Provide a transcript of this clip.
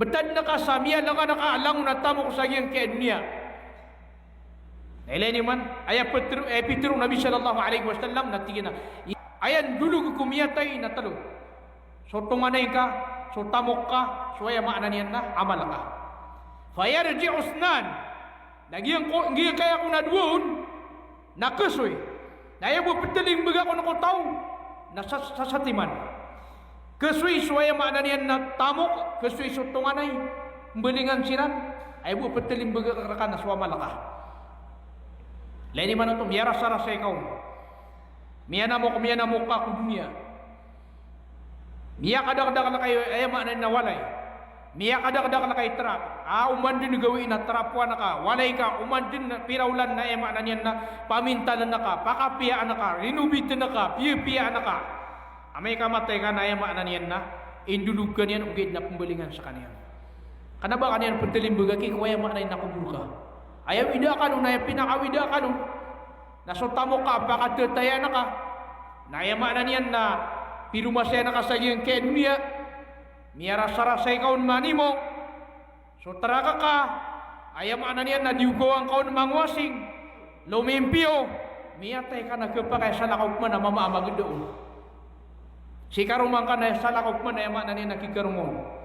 Betad na ka sa miya lang ka nakaalang na tamo sa iyang kaya dunia. Nailay ni man, ayah petru, eh, pitru Nabi sallallahu alaihi wasallam natigin na. Ayan dulu ko kumiyatay na talo. So tumanay ka, so tamok ka, so ay maana niyan na, amal ka. Fayarji usnan. Nagyang ko, ngiyan kaya ko na doon, nakasoy. Naya mo petaling baga ko na ko tao, nasa sasatiman. Kesuai suaya makna niyan na tamok, kesuai sutunganay, belingan siran, ay bu petaling baga karakan na suwa malaka. Lain man ito, miya rasa rasa ikaw. Miya na mo, miya na mo ka ku dunia. Miya kadang-kadang na kayo, ay makna na walay. Miya kadang-kadang na kayo trap. Ah, uman din gawin na trapwa na ka. Walay ka, uman din na pirawlan na ay makna niyan na pamintalan na ka, pakapiyaan na ka, rinubitin na ka, piya-piya na ka. Amay kamatay ka na ay makna niyan na, indulog ka niyan, ugid na pembelingan sa kaniyan. Kana ba kaniyan pentilim bagaki kuya makna na kubul ka. Ayaw ida ka nung, naya pinakawida ka nung. Nasutamo ka, baka tetaya na ka. Naya makna niyan na, pirumasaya na ka sa iyong kaya dunia. Miyara sara sa ikaw mani mo. So taraga ka, ayaw makna niyan na diugo ang kaon mangwasing. Lumimpio, miyatay ka nagkapakay sa lakaw man na mamaamagod doon. Si karumang ka na sa lakop man ay man na niya nakikarumon.